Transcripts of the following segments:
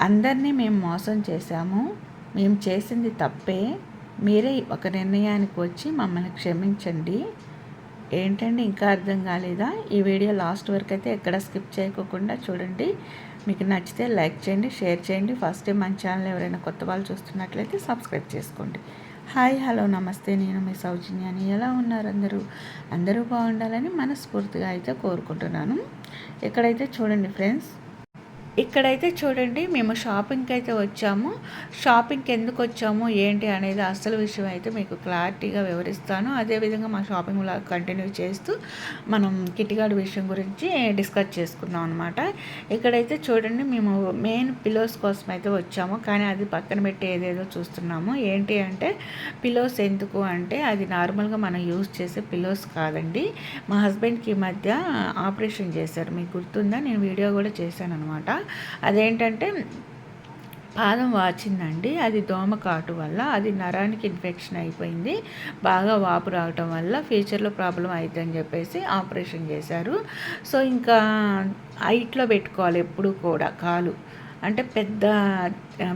అందరినీ మేము మోసం చేశాము. మేము చేసింది తప్పే. మీరే ఒక నిర్ణయానికి వచ్చి మమ్మల్ని క్షమించండి. ఏంటండి ఇంకా అర్థం కాలేదా? ఈ వీడియో లాస్ట్ వరకు అయితే ఎక్కడ స్కిప్ చేయకోకుండా చూడండి. మీకు నచ్చితే లైక్ చేయండి షేర్ చేయండి. ఫస్ట్ మన ఛానల్ ఎవరైనా కొత్త వాళ్ళు చూస్తున్నట్లయితే సబ్స్క్రైబ్ చేసుకోండి. హాయ్ హలో నమస్తే. నేను మీ సౌజన్యాని. ఎలా ఉన్నారు అందరూ? అందరూ బాగుండాలని మనస్ఫూర్తిగా అయితే కోరుకుంటున్నాను. ఎక్కడైతే చూడండి ఫ్రెండ్స్ ఇక్కడైతే చూడండి మేము షాపింగ్కి అయితే వచ్చాము. షాపింగ్కి ఎందుకు వచ్చాము ఏంటి అనేది అసలు విషయం అయితే మీకు క్లారిటీగా వివరిస్తాను. అదేవిధంగా మా షాపింగ్ కంటిన్యూ చేస్తూ మనం కిటిగాడి విషయం గురించి డిస్కస్ చేసుకున్నాం అనమాట ఇక్కడైతే చూడండి మేము మెయిన్ పిలోస్ కోసం అయితే వచ్చాము. కానీ అది పక్కన పెట్టి ఏదేదో చూస్తున్నాము. ఏంటి అంటే పిలోస్ ఎందుకు అంటే అది నార్మల్గా మనం యూజ్ చేసే పిలోస్ కాదండి. మా హస్బెండ్కి ఈ మధ్య ఆపరేషన్ చేశారు. మీకు గుర్తుందా? నేను వీడియో కూడా చేశాను అనమాట అదేంటంటే పాదం వాచిందండి. అది దోమ కాటు వల్ల అది నరానికి ఇన్ఫెక్షన్ అయిపోయింది. బాగా వాపు రావటం వల్ల ఫ్యూచర్లో ప్రాబ్లం అవుతుందని చెప్పేసి ఆపరేషన్ చేశారు. సో ఇంకా హైట్లో పెట్టుకోవాలి ఎప్పుడు కూడా కాలు. అంటే పెద్ద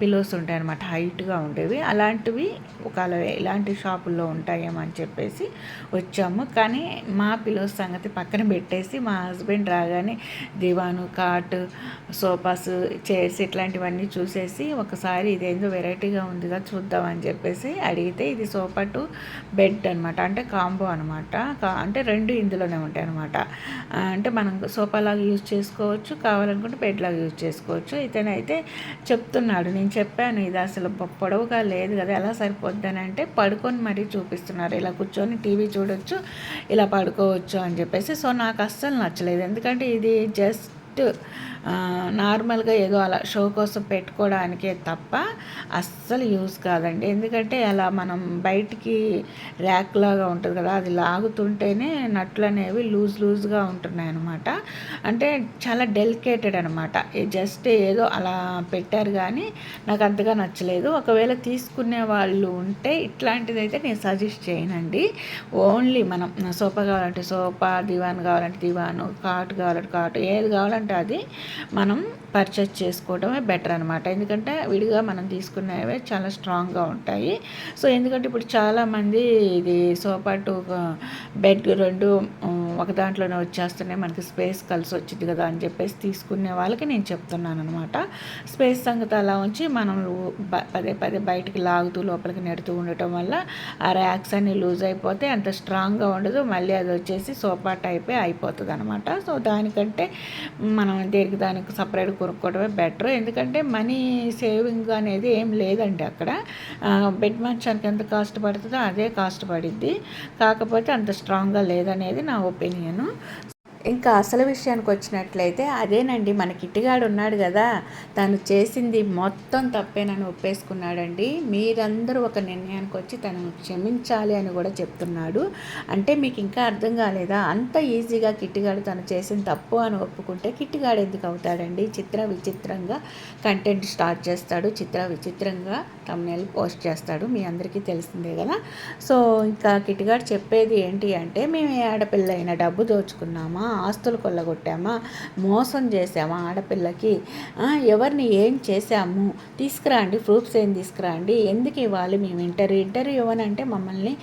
పిలోస్ ఉంటాయి అనమాట హైట్గా ఉండేవి. అలాంటివి ఒకవేళ ఇలాంటి షాపుల్లో ఉంటాయేమో అని చెప్పేసి వచ్చాము. కానీ మా పిలోస్ సంగతి పక్కన పెట్టేసి మా హస్బెండ్ రాగానే దివాను కాట్ సోఫాస్ చైర్స్ ఇట్లాంటివన్నీ చూసేసి ఒకసారి ఇదేందో వెరైటీగా ఉందిగా చూద్దామని చెప్పేసి అడిగితే ఇది సోఫా టు బెడ్ అనమాట అంటే కాంబో అనమాట అంటే రెండు ఇందులోనే ఉంటాయి అనమాట అంటే మనం సోఫా యూజ్ చేసుకోవచ్చు. కావాలనుకుంటే బెడ్ లాగా యూజ్ చేసుకోవచ్చు. ఇతనైతే చెప్తున్నాడు. చూపిస్తున్నాడు నేను చెప్పాను ఇది అసలు పొడవుగా లేదు కదా ఎలా సరిపోద్దని అంటే పడుకొని మరీ చూపిస్తున్నారు. ఇలా కూర్చొని టీవీ చూడొచ్చు ఇలా పడుకోవచ్చు అని చెప్పేసి. సో నాకు అస్సలు నచ్చలేదు. ఎందుకంటే ఇది జస్ట్ నార్మల్గా ఏదో అలా షో కోసం పెట్టుకోవడానికే తప్ప అస్సలు యూస్ కాదండి. ఎందుకంటే అలా మనం బయటికి ర్యాక్ లాగా ఉంటుంది కదా అది లాగుతుంటేనే నట్లు అనేవి లూజ్ లూజ్గా ఉంటున్నాయి అనమాట అంటే చాలా డెలికేటెడ్ అనమాట జస్ట్ ఏదో అలా పెట్టారు కానీ నాకు అంతగా నచ్చలేదు. ఒకవేళ తీసుకునే వాళ్ళు ఉంటే ఇట్లాంటిది అయితే నేను సజెస్ట్ చేయనండి. ఓన్లీ మనం సోఫా కావాలంటే సోఫా దివాన్ కావాలంటే దివాను కాటు కావాలంటే కాటు ఏది కావాలంటే అది మనం పర్చేస్ చేసుకోవడమే బెటర్ అనమాట ఎందుకంటే విడిగా మనం తీసుకునేవే చాలా స్ట్రాంగ్గా ఉంటాయి. సో ఎందుకంటే ఇప్పుడు చాలామంది ఇది సోఫా టు బెడ్ రెండు ఒక దాంట్లోనే వచ్చేస్తున్నాయి. మనకి స్పేస్ కలిసి వచ్చింది కదా అని చెప్పేసి తీసుకునే వాళ్ళకి నేను చెప్తున్నాను అనమాట స్పేస్ సంగతి అలా ఉంచి మనం పదే పదే బయటికి లాగుతూ లోపలికి నెడుతూ ఉండటం వల్ల ఆ ర్యాక్స్ అన్ని లూజ్ అయిపోతే అంత స్ట్రాంగ్గా ఉండదు. మళ్ళీ అది వచ్చేసి సోఫా టైపే అయిపోతుంది అనమాట సో దానికంటే మనం దేనికి దానికి సపరేట్ కొనుక్కోవడమే బెటర్ ఎందుకంటే మనీ సేవింగ్ అనేది ఏం లేదండి అక్కడ. బెడ్ మంచానికి ఎంత కాస్ట్ పడుతుందో అదే కాస్ట్ పడిద్ది. కాకపోతే అంత స్ట్రాంగ్గా లేదనేది నా ఒపీనియను ఇంకా అసలు విషయానికి వచ్చినట్లయితే అదేనండి మన కిట్టిగాడు ఉన్నాడు కదా తను చేసింది మొత్తం తప్పేనని ఒప్పేసుకున్నాడండి. మీరందరూ ఒక నిర్ణయానికి వచ్చి తను క్షమించాలి అని కూడా చెప్తున్నాడు. అంటే మీకు ఇంకా అర్థం కాలేదా? అంత ఈజీగా కిట్టిగాడు తను చేసిన తప్పు అని ఒప్పుకుంటే కిట్టిగాడు ఎందుకు అవుతాడండి? చిత్ర విచిత్రంగా కంటెంట్ స్టార్ట్ చేస్తాడు చిత్ర విచిత్రంగా తమ్నెల్ పోస్ట్ చేస్తాడు. మీ అందరికీ తెలిసిందే కదా? సో ఇంకా కిట్టిగాడు చెప్పేది ఏంటి అంటే మేము ఆడపిల్ల అయిన డబ్బు దోచుకున్నామా? ఆస్తులు కొల్లగొట్టామా? మోసం చేసామా ఆడపిల్లకి? ఎవరిని ఏం చేశాము? తీసుకురండి ప్రూఫ్స్ ఏం తీసుకురండి ఎందుకు ఇవ్వాలి మేము ఇంటర్వ్యూ? ఇంటర్వ్యూ ఇవ్వనంటే మమ్మల్ని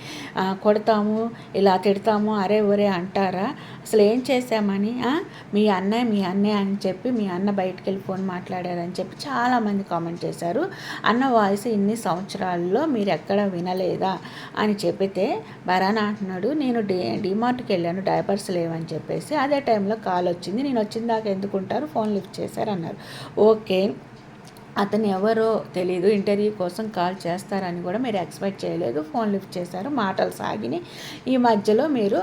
కొడతాము ఇలా తిడతాము అరే ఒరే అంటారా? అసలు ఏం చేశామని? మీ అన్నయ్య మీ అన్నయ్య అని చెప్పి మీ అన్న బయటకు వెళ్ళి ఫోన్ మాట్లాడారని చెప్పి చాలామంది కామెంట్ చేశారు. అన్న వాయిస్ ఇన్ని సంవత్సరాల్లో మీరు ఎక్కడ వినలేదా? అని చెప్పితే బరాన అంటున్నాడు. నేను డి డిమార్ట్కి వెళ్ళాను డైపర్స్ లేవని చెప్పేసి అదే టైంలో కాల్ వచ్చింది. నేను వచ్చిన దాకా ఎందుకుంటారు? ఫోన్ లిఫ్ట్ చేశారన్నారు. ఓకే. అతను ఎవరో తెలియదు ఇంటర్వ్యూ కోసం కాల్ చేస్తారని కూడా మీరు ఎక్స్పెక్ట్ చేయలేదు. ఫోన్ లిఫ్ట్ చేశారు. మాటలు సాగిని ఈ మధ్యలో మీరు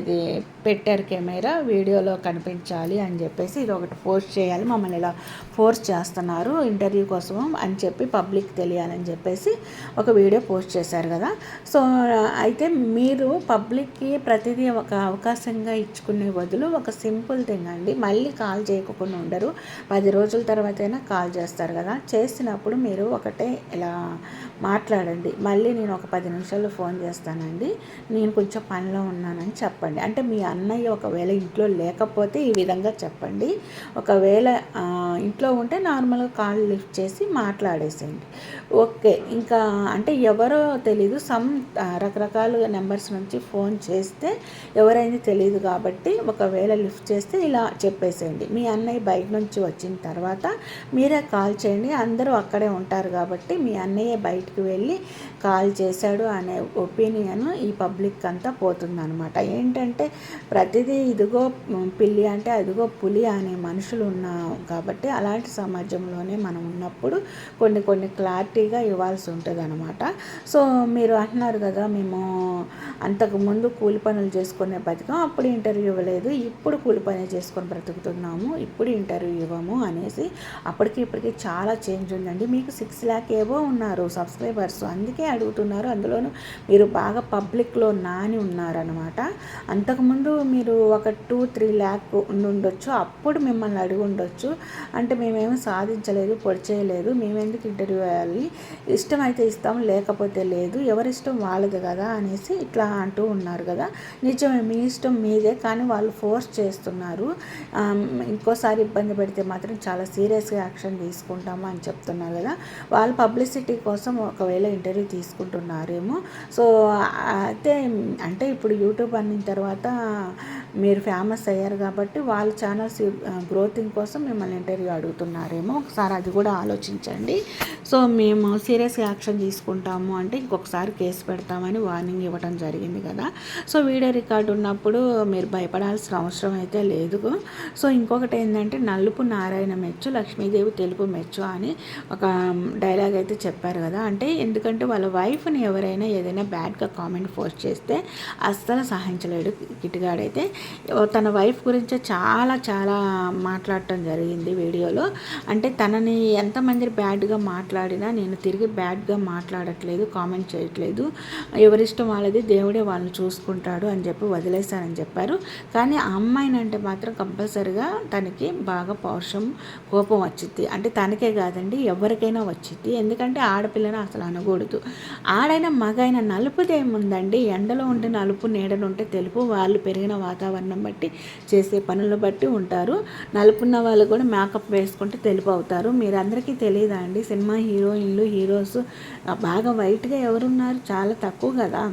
ఇది పెట్టారు కెమెరా వీడియోలో కనిపించాలి అని చెప్పేసి ఇది ఒకటి పోస్ట్ చేయాలి. మమ్మల్ని ఇలా ఫోర్స్ చేస్తున్నారు ఇంటర్వ్యూ కోసం అని చెప్పి పబ్లిక్ తెలియాలని చెప్పేసి ఒక వీడియో పోస్ట్ చేశారు కదా. సో అయితే మీరు పబ్లిక్కి ప్రతిదీ ఒక అవకాశంగా ఇచ్చుకునే బదులు ఒక సింపుల్ థింగ్ అండి. మళ్ళీ కాల్ చేయకుండా ఉండరు. పది రోజుల తర్వాతైనా కాల్ చేస్తారు కదా. చేసినప్పుడు మీరు ఒకటే ఇలా మాట్లాడండి. మళ్ళీ నేను ఒక పది నిమిషాల్లో ఫోన్ చేస్తానండి. నేను కొంచెం పనిలో ఉన్నానని చెప్పండి. అంటే మీ అన్నయ్య ఒకవేళ ఇంట్లో లేకపోతే ఈ విధంగా చెప్పండి. ఒకవేళ ఇంట్లో ఉంటే నార్మల్గా కాల్ లిఫ్ట్ చేసి మాట్లాడేసేయండి. ఓకే. ఇంకా అంటే ఎవరో తెలీదు. సమ్ రకరకాల నెంబర్స్ నుంచి ఫోన్ చేస్తే ఎవరైంది తెలియదు కాబట్టి ఒకవేళ లిఫ్ట్ చేస్తే ఇలా చెప్పేసేయండి. మీ అన్నయ్య బయట నుంచి వచ్చిన తర్వాత మీరే కాల్ చేయండి. అందరూ అక్కడే ఉంటారు కాబట్టి మీ అన్నయ్య బయటకు వెళ్ళి కాల్ చేశాడు అనే ఒపీనియన్ ఈ పబ్లిక్ అంతా పోతుందనమాట ఏంటంటే ప్రతిదీ ఇదిగో పిల్లి అంటే అదిగో పులి అనే మనుషులు ఉన్నాం కాబట్టి అలాంటి సమాజంలోనే మనం ఉన్నప్పుడు కొన్ని కొన్ని క్లారిటీగా ఇవ్వాల్సి ఉంటుంది అనమాట సో మీరు అంటున్నారు కదా మేము అంతకుముందు కూలి పనులు చేసుకునే బతికం అప్పుడు ఇంటర్వ్యూ ఇవ్వలేదు ఇప్పుడు కూలి పని చేసుకొని బ్రతుకుతున్నాము ఇప్పుడు ఇంటర్వ్యూ ఇవ్వము అనేసి అప్పటికి ఇప్పటికి చాలా చేంజ్ ఉందండి. మీకు సిక్స్ ల్యాక్ ఏవో ఉన్నారు సబ్స్క్రైబర్స్ అందుకే అడుగుతున్నారు. అందులోనూ మీరు బాగా పబ్లిక్లో నాని ఉన్నారనమాట అంతకుముందు మీరు ఒక టూ త్రీ ల్యాక్ ఉండొచ్చు అప్పుడు మిమ్మల్ని అడిగి ఉండొచ్చు అంటే మేమేమి సాధించలేదు పొడి చేయలేదు మేమెందుకు ఇంటర్వ్యూ వేయాలి ఇష్టమైతే ఇస్తాం లేకపోతే లేదు. ఎవరిష్టం వాళ్ళది కదా అనేసి ఇట్లా అంటూ ఉన్నారు కదా. నిజమే మీ ఇష్టం మీదే కానీ వాళ్ళు ఫోర్స్ చేస్తున్నారు. ఇంకోసారి ఇబ్బంది పెడితే మాత్రం చాలా సీరియస్గా యాక్షన్ తీసుకుంటాము అని చెప్తున్నారు కదా. వాళ్ళు పబ్లిసిటీ కోసం ఒకవేళ ఇంటర్వ్యూ తీసుకుంటున్నారేమో. సో అయితే అంటే ఇప్పుడు యూట్యూబ్ అన్న తర్వాత మీరు ఫేమస్ అయ్యారు కాబట్టి వాళ్ళ ఛానల్స్ గ్రోతింగ్ కోసం మిమ్మల్ని ఇంటర్వ్యూ అడుగుతున్నారేమో. ఒకసారి అది కూడా ఆలోచించండి. సో మేము సీరియస్ యాక్షన్ తీసుకుంటాము అంటే ఇంకొకసారి కేసు పెడతామని వార్నింగ్ ఇవ్వడం జరిగింది కదా. సో వీడియో రికార్డు ఉన్నప్పుడు మీరు భయపడాల్సిన అవసరం అయితే లేదు. సో ఇంకొకటి ఏంటంటే నలుపు నారాయణ మెచ్చు లక్ష్మీదేవి తెలుపు మెచ్చు అని ఒక డైలాగ్ అయితే చెప్పారు కదా. అంటే ఎందుకంటే వాళ్ళ వైఫ్ని ఎవరైనా ఏదైనా బ్యాడ్గా కామెంట్ పోస్ట్ చేస్తే అస్సలు సహించలేడు కిటిగాడైతే తన వైఫ్ గురించి చాలా చాలా మాట్లాడటం జరిగింది వీడియోలో. అంటే తనని ఎంతమంది బ్యాడ్గా మాట్లాడినా నేను తిరిగి బ్యాడ్గా మాట్లాడట్లేదు కామెంట్ చేయట్లేదు. ఎవరిష్టం వాళ్ళది దేవుడే వాళ్ళని చూసుకుంటాడు అని చెప్పి వదిలేశానని చెప్పారు. కానీ ఆ అమ్మాయిని అంటే మాత్రం కంపల్సరిగా తనకి బాగా పౌరుషం కోపం వచ్చింది అంటే తనకే కాదండి ఎవరికైనా వచ్చింది ఎందుకంటే ఆడపిల్లని అసలు అనకూడదు. ఆడైనా మగైనా నలుపుదేముందండి? ఎండలో ఉంటే నలుపు నీడలు ఉంటే తెలుపు. వాళ్ళు పెరిగిన వాతావరణం వాతావరణం బట్టి చేసే పనులను బట్టి ఉంటారు. నలుపున్న వాళ్ళు కూడా మేకప్ వేసుకుంటే తెలుపు అవుతారు మీరందరికీ తెలియదా అండి? సినిమా హీరోయిన్లు హీరోస్ బాగా వైట్గా ఎవరున్నారు? చాలా తక్కువ కదా.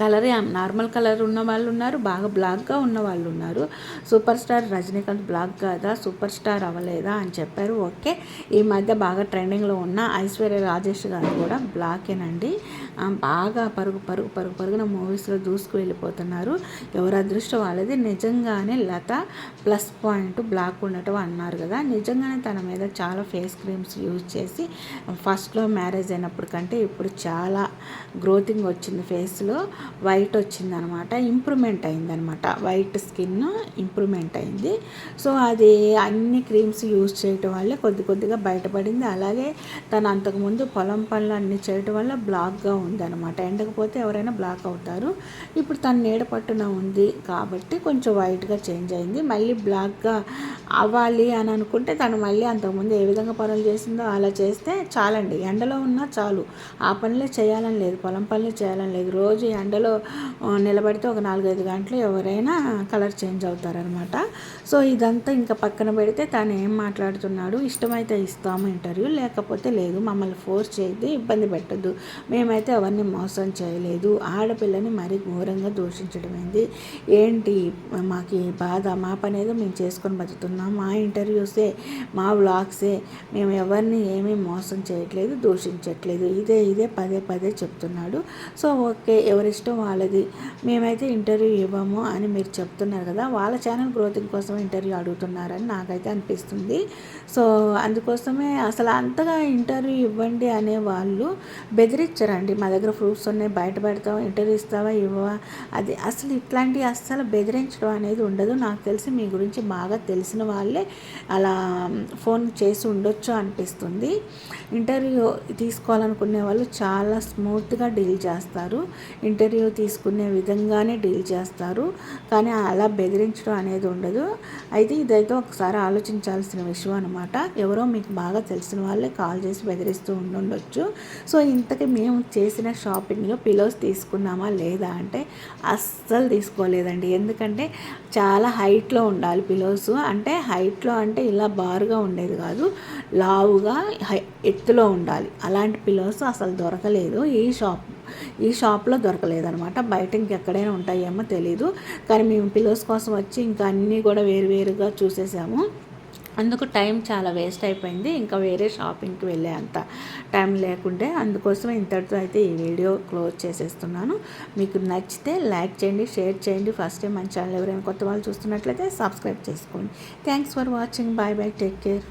కలరే నార్మల్ కలర్ ఉన్న వాళ్ళు ఉన్నారు బాగా బ్లాక్గా ఉన్న వాళ్ళు ఉన్నారు. సూపర్ స్టార్ రజనీకాంత్ బ్లాక్ కాదా? సూపర్ స్టార్ అవ్వలేదా అని చెప్పారు. ఓకే. ఈ మధ్య బాగా ట్రెండింగ్లో ఉన్న ఐశ్వర్య రాజేష్ గారు కూడా బ్లాకేనండి. బాగా పరుగు పరుగు పరుగు పరుగున మూవీస్లో దూసుకు వెళ్ళిపోతున్నారు. ఎవరు అదృష్టం వాళ్ళది? నిజంగానే లత ప్లస్ పాయింట్ బ్లాక్ ఉండటం అన్నారు కదా. నిజంగానే తన మీద చాలా ఫేస్ క్రీమ్స్ యూజ్ చేసి ఫస్ట్లో మ్యారేజ్ అయినప్పుడు కంటే ఇప్పుడు చాలా గ్రోతింగ్ వచ్చింది ఫేస్లో. వైట్ వచ్చిందనమాట. ఇంప్రూవ్మెంట్ అయిందనమాట. వైట్ స్కిన్ ఇంప్రూవ్మెంట్ అయింది. సో అది అన్ని క్రీమ్స్ యూజ్ చేయటం వల్ల కొద్ది కొద్దిగా బయటపడింది. అలాగే తను అంతకుముందు పొలం పనులు అన్ని చేయటం వల్ల బ్లాక్గా ఉందన్నమాట. ఎండకపోతే ఎవరైనా బ్లాక్ అవుతారు. ఇప్పుడు తను నీడ పట్టున ఉంది కాబట్టి కొంచెం వైట్గా చేంజ్ అయింది. మళ్ళీ బ్లాక్గా అవ్వాలి అని అనుకుంటే తను మళ్ళీ అంతకుముందు ఏ విధంగా పనులు చేసిందో అలా చేస్తే చాలండి. ఎండలో ఉన్నా చాలు. ఆ పనులే చేయాలని లేదు. పొలం పనులు చేయాలని లేదు. రోజు ఎండలో నిలబడితే ఒక నాలుగైదు గంటలు ఎవరైనా కలర్ చేంజ్ అవుతారనమాట సో ఇదంతా ఇంకా పక్కన పెడితే తను ఏం మాట్లాడుతున్నాడు? ఇష్టమైతే ఇస్తాము ఇంటర్వ్యూ. లేకపోతే లేదు. మమ్మల్ని ఫోర్స్ చేయద్దు. ఇబ్బంది పెట్టద్దు. మేమైతే అవన్నీ మోసం చేయలేదు. ఆడపిల్లని మరీ ఘోరంగా దూషించడమైంది. ఏంటి మాకు బాధ? మా పని ఏదో మేము చేసుకొని బతుకుతున్నాం. మా ఇంటర్వ్యూసే మా వ్లాగ్సే మేము ఎవరిని ఏమీ మోసం చేయట్లేదు దూషించట్లేదు. ఇదే ఇదే పదే పదే చెప్తున్నాడు. సో ఓకే ఎవరిష్టం వాళ్ళది. మేమైతే ఇంటర్వ్యూ ఇవ్వము అని మీరు చెప్తున్నారు కదా వాళ్ళ ఛానల్ గ్రోతింగ్ కోసం ఇంటర్వ్యూ అడుగుతున్నారని నాకైతే అనిపిస్తుంది. సో అందుకోసమే అసలు అంతగా ఇంటర్వ్యూ ఇవ్వండి అనే వాళ్ళు బెదిరించరండి. మా దగ్గర ప్రూఫ్స్ ఉన్నాయి బయట పెడతావా ఇంటర్వ్యూ ఇస్తావా ఇవ్వవా? అది అసలు ఇట్లాంటివి అస్సలు బెదిరించడం అనేది ఉండదు. నాకు తెలిసి మీ గురించి బాగా తెలిసిన వాళ్ళే అలా ఫోన్ చేసి ఉండొచ్చు అనిపిస్తుంది. ఇంటర్వ్యూ తీసుకోవాలనుకునే వాళ్ళు చాలా స్మూత్గా డీల్ చేస్తారు. ఇంటర్వ్యూ తీసుకునే విధంగానే డీల్ చేస్తారు. కానీ అలా బెదిరించడం అనేది ఉండదు. అయితే ఇదైతే ఒకసారి ఆలోచించాల్సిన విషయం అనమాట ఎవరో మీకు బాగా తెలిసిన వాళ్ళే కాల్ చేసి బెదిరిస్తూ ఉండుండొచ్చు. సో ఇంతకీ మేము చేసి చేసిన షాపింగ్లో పిలోస్ తీసుకున్నామా లేదా అంటే అస్సలు తీసుకోలేదండి. ఎందుకంటే చాలా హైట్లో ఉండాలి పిలోస్. అంటే హైట్లో అంటే ఇలా బారుగా ఉండేది కాదు. లావుగా హై ఎత్తులో ఉండాలి. అలాంటి పిలోస్ అసలు దొరకలేదు. ఈ షాప్ ఈ షాప్లో దొరకలేదనమాట బయట ఇంకెక్కడైనా ఉంటాయేమో తెలీదు. కానీ మేము పిలోస్ కోసం వచ్చి ఇంకా అన్నీ కూడా వేరు వేరుగా చూసేసాము. అందుకు టైం చాలా వేస్ట్ అయిపోయింది. ఇంకా వేరే షాపింగ్కి వెళ్ళే అంత టైం లేకుంటే అందుకోసం ఇంతటితో అయితే ఈ వీడియో క్లోజ్ చేసేస్తున్నాను. మీకు నచ్చితే లైక్ చేయండి షేర్ చేయండి. ఫస్ట్ టైం మన ఛానల్ ఎవరైనా కొత్త వాళ్ళు చూస్తున్నట్లయితే సబ్స్క్రైబ్ చేసుకోండి. Thanks for watching. Bye bye. Take care.